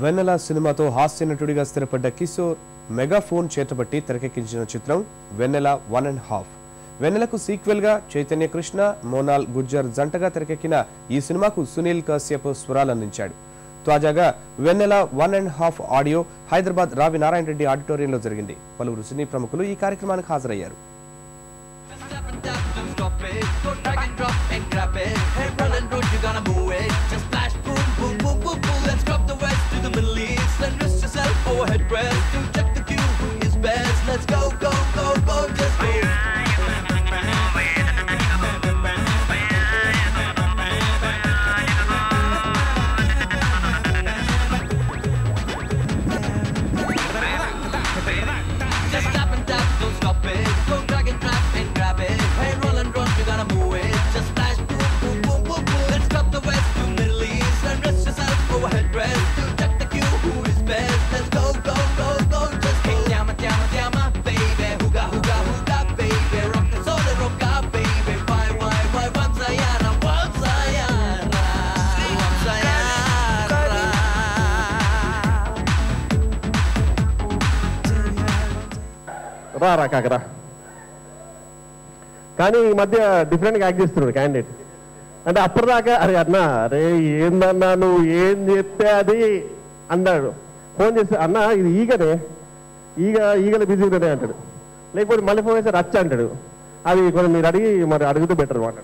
వెన్నెల సినిమాతో హాస్య నటుడిగా స్థిరపడ్డ కిషోర్ మెగాఫోన్ చేతబట్టి తెరకెక్కించిన చిత్రం వెన్నెల వన్ అండ్ హాఫ్ వెన్నెలకు సీక్వెల్గా చైతన్య కృష్ణ మోనాల్ గుజ్జర్ జంటగా తెరకెక్కిన ఈ సినిమాకు సునీల్ కశ్యప్ స్వరాలందించాడు తాజాగా Vennela one and half audio Hyderabad Ravi Narayana Reddy ఆడిటోరియంలో జరిగింది పలువురు సినీ ప్రముఖులు ఈ కార్యక్రమానికి హాజరయ్యారు రా రా కాకరా కానీ ఈ మధ్య డిఫరెంట్గా యాక్ట్ చేస్తున్నాడు క్యాండిడేట్ అంటే అప్పటిదాకా అరే అన్న అరే ఏందన్నా నువ్వు ఏం చెప్తే అది అన్నాడు. ఫోన్ చేస్తే అన్న ఇది ఈగనే. ఈగ ఈగలు బిజీ ఉన్నదే అంటాడు. లేకపోతే మళ్ళీ ఫోన్ చేస్తే రచ్చ అంటాడు. అది కొంచెం మీరు అడిగి మరి అడుగుతూ బెటర్ అనమాట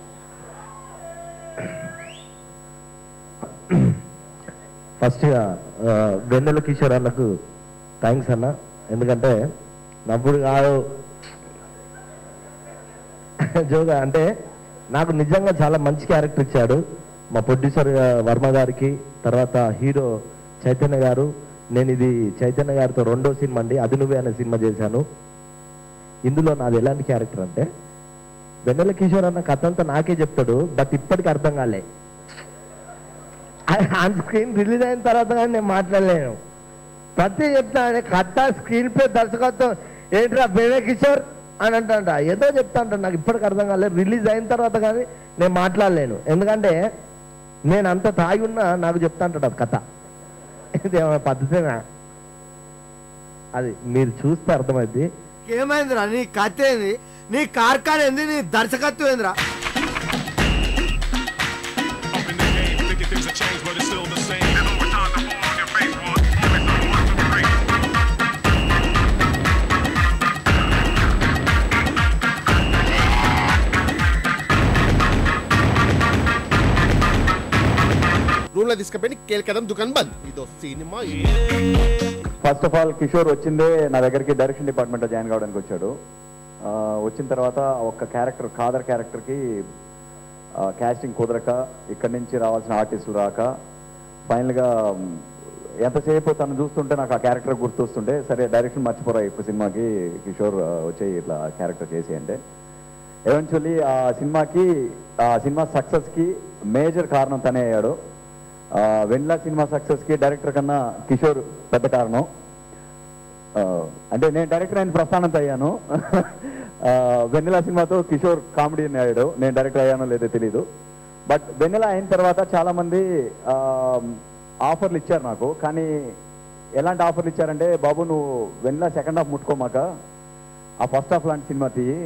ఫస్ట్గా వెన్నెల కిషోర్ అన్నకు థ్యాంక్స్ అన్న. ఎందుకంటే నవ్వుడు కాదు. జోగా అంటే నాకు నిజంగా చాలా మంచి క్యారెక్టర్ ఇచ్చాడు మా ప్రొడ్యూసర్ వర్మ గారికి తర్వాత హీరో చైతన్య గారు. నేను ఇది చైతన్య గారితో రెండో సినిమా అండి అది నువ్వే అనే సినిమా చేశాను. ఇందులో నాది ఎలాంటి క్యారెక్టర్ అంటే వెన్నెల కిషోర్ అన్న కథ అంతా నాకే చెప్తాడు బట్ ఇప్పటికి అర్థం కాలే. ఆన్ స్క్రీన్ రిలీజ్ అయిన తర్వాత కానీ నేను మాట్లాడలేను. ప్రతి చెప్తాను కథ స్క్రీన్ పే దర్శకత్వం ఏంట్రా వివేక్ కిషోర్? అని అంటాంట ఏదో చెప్తా అంటాను నాకు ఇప్పటికి అర్థం కాలేదు. రిలీజ్ అయిన తర్వాత కానీ నేను మాట్లాడలేను. ఎందుకంటే నేను అంత తాగి ఉన్నా నాకు చెప్తా అంటాడు అది కథ. ఇది ఏమైనా పద్ధతేనా? అది మీరు చూస్తే అర్థమైంది ఏమైందిరా? నీ కథ ఏంది? నీ కార్ఖాన ఏంది? నీ దర్శకత్వం ఏందిరా? రూమ్లో తీసుకుపోయి కేల్కదం దుకాణం బంద్. ఇదో cinema first of all Kishore వచ్చిందే నా దగ్గరికి డైరెక్షన్ డిపార్ట్మెంట్లో జాయిన్ కావడానికి వచ్చాడు. వచ్చిన తర్వాత ఒక క్యారెక్టర్ కాదర్ క్యారెక్టర్కి క్యాస్టింగ్ కుదరక ఇక్కడి నుంచి రావాల్సిన ఆర్టిస్టులు రాక ఫైనల్గా ఎంతసేపు తను చూస్తుంటే నాకు ఆ క్యారెక్టర్ గుర్తొస్తుంటే సరే డైరెక్షన్ మర్చిపోరా ఇప్పుడు సినిమాకి కిషోర్ వచ్చే వచ్చేయి ఇట్లా క్యారెక్టర్ చేసి అంటే. ఎవెన్చువల్లీ ఆ సినిమాకి ఆ సినిమా సక్సెస్కి మేజర్ కారణం తనే అయ్యాడు. వెన్లా సినిమా సక్సెస్కి డైరెక్టర్ కన్నా కిషోర్ పెద్ద కారణం. అంటే నేను డైరెక్టర్ అయిన ప్రస్థానంత అయ్యాను. వెన్నెల సినిమాతో కిషోర్ కామెడీ అయ్యాడు. నేను డైరెక్టర్ అయ్యానో లేదో తెలియదు బట్ వెన్నెల అయిన తర్వాత చాలా మంది ఆఫర్లు ఇచ్చారు నాకు. కానీ ఎలాంటి ఆఫర్లు ఇచ్చారంటే బాబు నువ్వు వెన్నెల సెకండ్ హాఫ్ ముట్టుకోమాక ఆ ఫస్ట్ హాఫ్ లాంటి సినిమా తీయి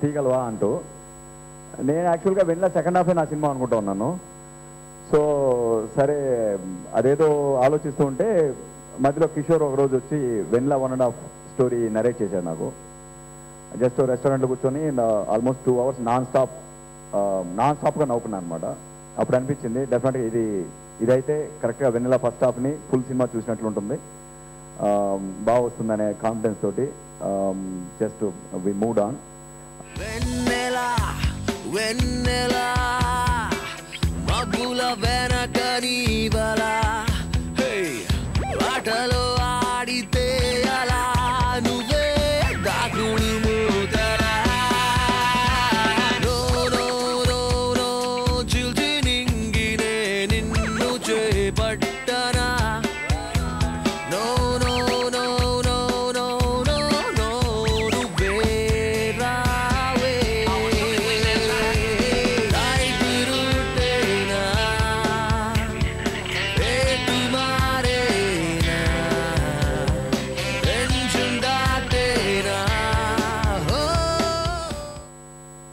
తీయగలవా అంటూ. నేను యాక్చువల్గా వెన్నెల సెకండ్ హాఫే నా సినిమా అనుకుంటా ఉన్నాను. సో సరే అదేదో ఆలోచిస్తూ ఉంటే మధ్యలో కిషోర్ ఒక రోజు వచ్చి Vennela one and half story narrate చేశాడు నాకు. జస్ట్ రెస్టారెంట్లో కూర్చొని almost two hours non stop non స్టాప్గా నవ్వుకున్నాను అనమాట అప్పుడు అనిపించింది డెఫినెట్గా ఇది ఇదైతే కరెక్ట్గా వెన్నెల ఫస్ట్ హాఫ్ని ఫుల్ సినిమా చూసినట్లు ఉంటుంది. బాగా వస్తుందనే కాన్ఫిడెన్స్ తోటి just we moved on. Vennela Vennela మబ్బుల